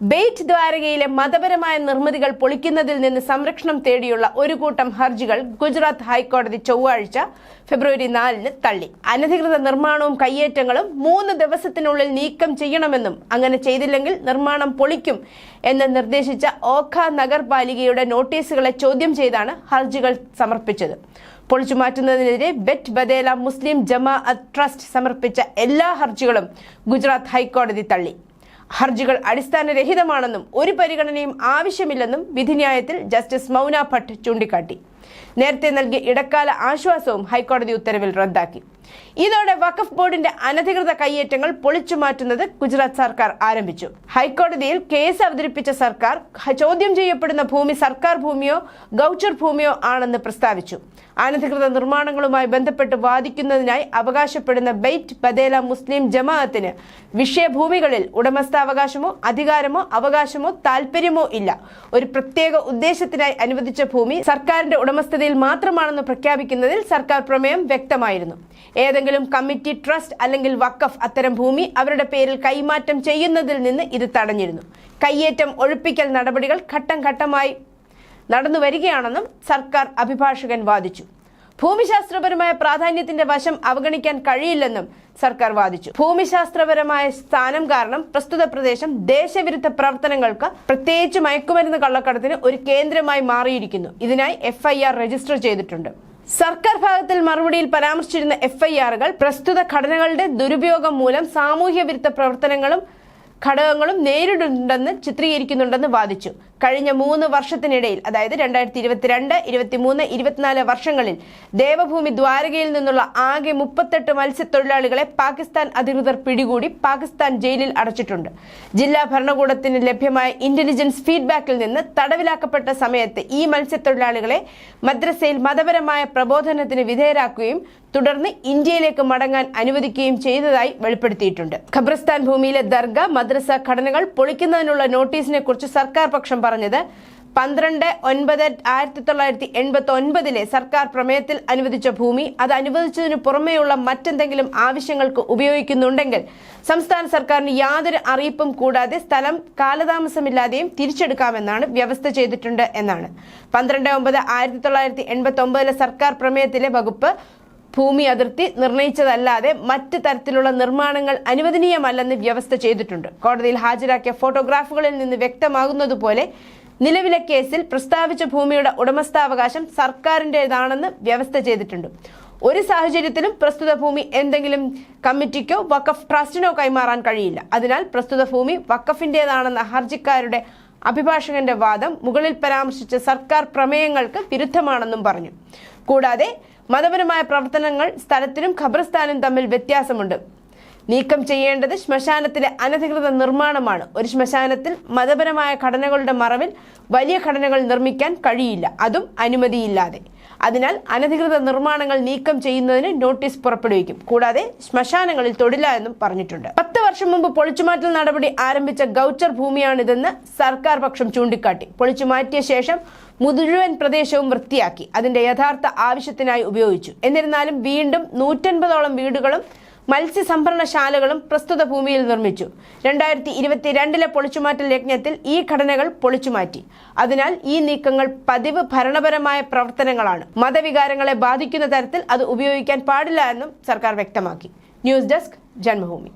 Bait ദ്വാരകയിലെ മതപരമായ നിർമ്മിതികൾ പൊളിക്കുന്നതിൽ നിന്ന് സംരക്ഷണം തേടിയുള്ള ഒരു കൂട്ടം ഹർജികൾ ഗുജറാത്ത് ഹൈക്കോടതി ചൊവ്വാഴ്ച ഫെബ്രുവരി നാലിന് തള്ളി. അനധികൃത നിർമ്മാണവും കയ്യേറ്റങ്ങളും മൂന്ന് ദിവസത്തിനുള്ളിൽ നീക്കം ചെയ്യണമെന്നും അങ്ങനെ ചെയ്തില്ലെങ്കിൽ നിർമ്മാണം പൊളിക്കും എന്ന് നിർദ്ദേശിച്ച ഓഖ നഗർപാലികയുടെ നോട്ടീസുകളെ ചോദ്യം ചെയ്താണ് ഹർജികൾ സമർപ്പിച്ചത്. പൊളിച്ചു മാറ്റുന്നതിനെതിരെ ബെറ്റ് ബദേല മുസ്ലിം ജമാഅത്ത് ട്രസ്റ്റ് സമർപ്പിച്ച എല്ലാ ഹർജികളും ഗുജറാത്ത് ഹൈക്കോടതി തള്ളി. ഹർജികൾ അടിസ്ഥാനരഹിതമാണെന്നും ഒരു പരിഗണനയും ആവശ്യമില്ലെന്നും വിധിന്യായത്തിൽ ജസ്റ്റിസ് മൗന ഭട്ട് ചൂണ്ടിക്കാട്ടി. നേരത്തെ നൽകിയ ഇടക്കാല ആശ്വാസവും ഹൈക്കോടതി ഉത്തരവിൽ റദ്ദാക്കി. ഇതോടെ വഖഫ് ബോർഡിന്റെ അനധികൃത കയ്യേറ്റങ്ങൾ പൊളിച്ചു മാറ്റുന്നത് ഗുജറാത്ത് സർക്കാർ ആരംഭിച്ചു. ഹൈക്കോടതിയിൽ കേസ് അവതരിപ്പിച്ച സർക്കാർ ചോദ്യം ചെയ്യപ്പെടുന്ന ഭൂമി സർക്കാർ ഭൂമിയോ ഗൗച്ചർ ഭൂമിയോ ആണെന്ന് പ്രസ്താവിച്ചു. അനധികൃത നിർമ്മാണങ്ങളുമായി ബന്ധപ്പെട്ട് വാദിക്കുന്നതിനായി അവകാശപ്പെടുന്ന ബെയ്റ്റ് ബദേല മുസ്ലിം ജമാഅത്തിന് വിഷയഭൂമികളിൽ ഉടമസ്ഥാവകാശമോ അധികാരമോ അവകാശമോ താല്പര്യമോ ഇല്ല. ഒരു പ്രത്യേക ഉദ്ദേശത്തിനായി അനുവദിച്ച ഭൂമി സർക്കാരിന്റെ ഉടമസ്ഥതയിൽ മാത്രമാണെന്ന് പ്രഖ്യാപിക്കുന്നതിൽ സർക്കാർ പ്രമേയം വ്യക്തമായിരുന്നു. ഏതെങ്കിലും കമ്മിറ്റി ട്രസ്റ്റ് അല്ലെങ്കിൽ വക്കഫ് അത്തരം ഭൂമി അവരുടെ പേരിൽ കൈമാറ്റം ചെയ്യുന്നതിൽ നിന്ന് ഇത് തടഞ്ഞിരുന്നു. കയ്യേറ്റം ഒഴിപ്പിക്കൽ നടപടികൾ ഘട്ടം ഘട്ടമായി നടന്നു വരികയാണെന്നും സർക്കാർ അഭിഭാഷകൻ വാദിച്ചു. ഭൂമിശാസ്ത്രപരമായ പ്രാധാന്യത്തിന്റെ വശം അവഗണിക്കാൻ കഴിയില്ലെന്നും സർക്കാർ വാദിച്ചു. ഭൂമിശാസ്ത്രപരമായ സ്ഥാനം കാരണം പ്രസ്തുത പ്രദേശം ദേശവിരുദ്ധ പ്രവർത്തനങ്ങൾക്ക് പ്രത്യേകിച്ച് മയക്കുമരുന്ന് കള്ളക്കടത്തിന് ഒരു കേന്ദ്രമായി മാറിയിരിക്കുന്നു. ഇതിനായി എഫ്ഐആർ രജിസ്റ്റർ ചെയ്തിട്ടുണ്ട്. സർക്കാർ ഭാഗത്തിൽ മറുപടിയിൽ പരാമർശിച്ചിരുന്ന എഫ്ഐആറുകൾ പ്രസ്തുത ഘടനകളുടെ ദുരുപയോഗം മൂലം സാമൂഹ്യ വിരുദ്ധ പ്രവർത്തനങ്ങളും ഘടകങ്ങളും നേരിടുന്നുണ്ടെന്ന് ചിത്രീകരിക്കുന്നുണ്ടെന്ന് വാദിച്ചു. കഴിഞ്ഞ മൂന്ന് വർഷത്തിനിടയിൽ അതായത് രണ്ടായിരത്തി ഇരുപത്തിരണ്ട് ഇരുപത്തിമൂന്ന് ഇരുപത്തിനാല് വർഷങ്ങളിൽ ദേവഭൂമി ദ്വാരകയിൽ നിന്നുള്ള ആകെ മുപ്പത്തെട്ട് മത്സ്യത്തൊഴിലാളികളെ പാകിസ്ഥാൻ അധികൃതർ പിടികൂടി പാകിസ്ഥാൻ ജയിലിൽ അടച്ചിട്ടുണ്ട്. ജില്ലാ ഭരണകൂടത്തിന് ലഭ്യമായ ഇന്റലിജൻസ് ഫീഡ്ബാക്കിൽ നിന്ന് തടവിലാക്കപ്പെട്ട സമയത്ത് ഈ മത്സ്യത്തൊഴിലാളികളെ മദ്രസയിൽ മതപരമായ പ്രബോധനത്തിന് വിധേയരാക്കുകയും തുടർന്ന് ഇന്ത്യയിലേക്ക് മടങ്ങാൻ അനുവദിക്കുകയും ചെയ്തതായി വെളിപ്പെടുത്തിയിട്ടുണ്ട്. ഖബർസ്ഥാൻ ഭൂമിയിലെ ദർഗ മദ്രസ ഘടനകൾ പൊളിക്കുന്നതിനുള്ള നോട്ടീസിനെ കുറിച്ച് സർക്കാർ പക്ഷം പറഞ്ഞത് പന്ത്രണ്ട് ഒൻപത് ആയിരത്തി തൊള്ളായിരത്തി എൺപത്തി ഒൻപതിലെ സർക്കാർ പ്രമേയത്തിൽ അനുവദിച്ച ഭൂമി അത് അനുവദിച്ചതിനു പുറമെയുള്ള മറ്റെന്തെങ്കിലും ആവശ്യങ്ങൾക്ക് ഉപയോഗിക്കുന്നുണ്ടെങ്കിൽ സംസ്ഥാന സർക്കാരിന് യാതൊരു അറിയിപ്പും കൂടാതെ സ്ഥലം കാലതാമസമില്ലാതെയും തിരിച്ചെടുക്കാമെന്നാണ് വ്യവസ്ഥ ചെയ്തിട്ടുണ്ട് എന്നാണ്. പന്ത്രണ്ട് ഒമ്പത് ആയിരത്തി തൊള്ളായിരത്തി എൺപത്തി ഒമ്പതിലെ സർക്കാർ പ്രമേയത്തിലെ വകുപ്പ് ഭൂമി അതിർത്തി നിർണയിച്ചതല്ലാതെ മറ്റ് തരത്തിലുള്ള നിർമ്മാണങ്ങൾ അനുവദനീയമല്ലെന്ന് വ്യവസ്ഥ ചെയ്തിട്ടുണ്ട്. കോടതിയിൽ ഹാജരാക്കിയ ഫോട്ടോഗ്രാഫുകളിൽ നിന്ന് വ്യക്തമാകുന്നതുപോലെ നിലവിലെ കേസിൽ പ്രസ്താവിച്ച ഭൂമിയുടെ ഉടമസ്ഥാവകാശം സർക്കാരിന്റെതാണെന്ന് വ്യവസ്ഥ ചെയ്തിട്ടുണ്ട്. ഒരു സാഹചര്യത്തിലും പ്രസ്തുത ഭൂമി എന്തെങ്കിലും കമ്മിറ്റിക്കോ വഖഫ് ട്രസ്റ്റിനോ കൈമാറാൻ കഴിയില്ല. അതിനാൽ പ്രസ്തുത ഭൂമി വഖഫിന്റെതാണെന്ന ഹർജിക്കാരുടെ അഭിഭാഷകന്റെ വാദം മുകളിൽ പരാമർശിച്ച സർക്കാർ പ്രമേയങ്ങൾക്ക് വിരുദ്ധമാണെന്നും പറഞ്ഞു. കൂടാതെ മതപരമായ പ്രവർത്തനങ്ങൾ സ്ഥലത്തിനും ഖബർസ്ഥാനും തമ്മിൽ വ്യത്യാസമുണ്ട്. നീക്കം ചെയ്യേണ്ടത് ശ്മശാനത്തിലെ അനധികൃത നിർമ്മാണമാണ്. ഒരു ശ്മശാനത്തിൽ മതപരമായ ഘടനകളുടെ മറവിൽ വലിയ ഘടനകൾ നിർമ്മിക്കാൻ കഴിയില്ല. അതും അനുമതിയില്ലാതെ. അതിനാൽ അനധികൃത നിർമ്മാണങ്ങൾ നീക്കം ചെയ്യുന്നതിന് നോട്ടീസ് പുറപ്പെടുവിക്കും. കൂടാതെ ശ്മശാനങ്ങളിൽ തൊടില്ല എന്നും പറഞ്ഞിട്ടുണ്ട്. പത്ത് വർഷം മുമ്പ് പൊളിച്ചുമാറ്റൽ നടപടി ആരംഭിച്ച ഗൗച്ചർ ഭൂമിയാണിതെന്ന് സർക്കാർ പക്ഷം ചൂണ്ടിക്കാട്ടി. പൊളിച്ചുമാറ്റിയ ശേഷം മുഴുവൻ പ്രദേശവും വൃത്തിയാക്കി. അതിന്റെ യഥാർത്ഥ ആവശ്യത്തിനായി ഉപയോഗിച്ചു. എന്നിരുന്നാലും വീണ്ടും നൂറ്റൻപതോളം വീടുകളും മത്സ്യസംഭരണശാലകളും പ്രസ്തുത ഭൂമിയിൽ നിർമ്മിച്ചു. രണ്ടായിരത്തി ഇരുപത്തിരണ്ടിലെ പൊളിച്ചുമാറ്റൽ യജ്ഞത്തിൽ ഈ ഘടനകൾ പൊളിച്ചുമാറ്റി. അതിനാൽ ഈ നീക്കങ്ങൾ പതിവ് ഭരണപരമായ പ്രവർത്തനങ്ങളാണ്. മതവികാരങ്ങളെ ബാധിക്കുന്ന തരത്തിൽ അത് ഉപയോഗിക്കാൻ പാടില്ല എന്നും സർക്കാർ വ്യക്തമാക്കി. News desk Janmabhumi.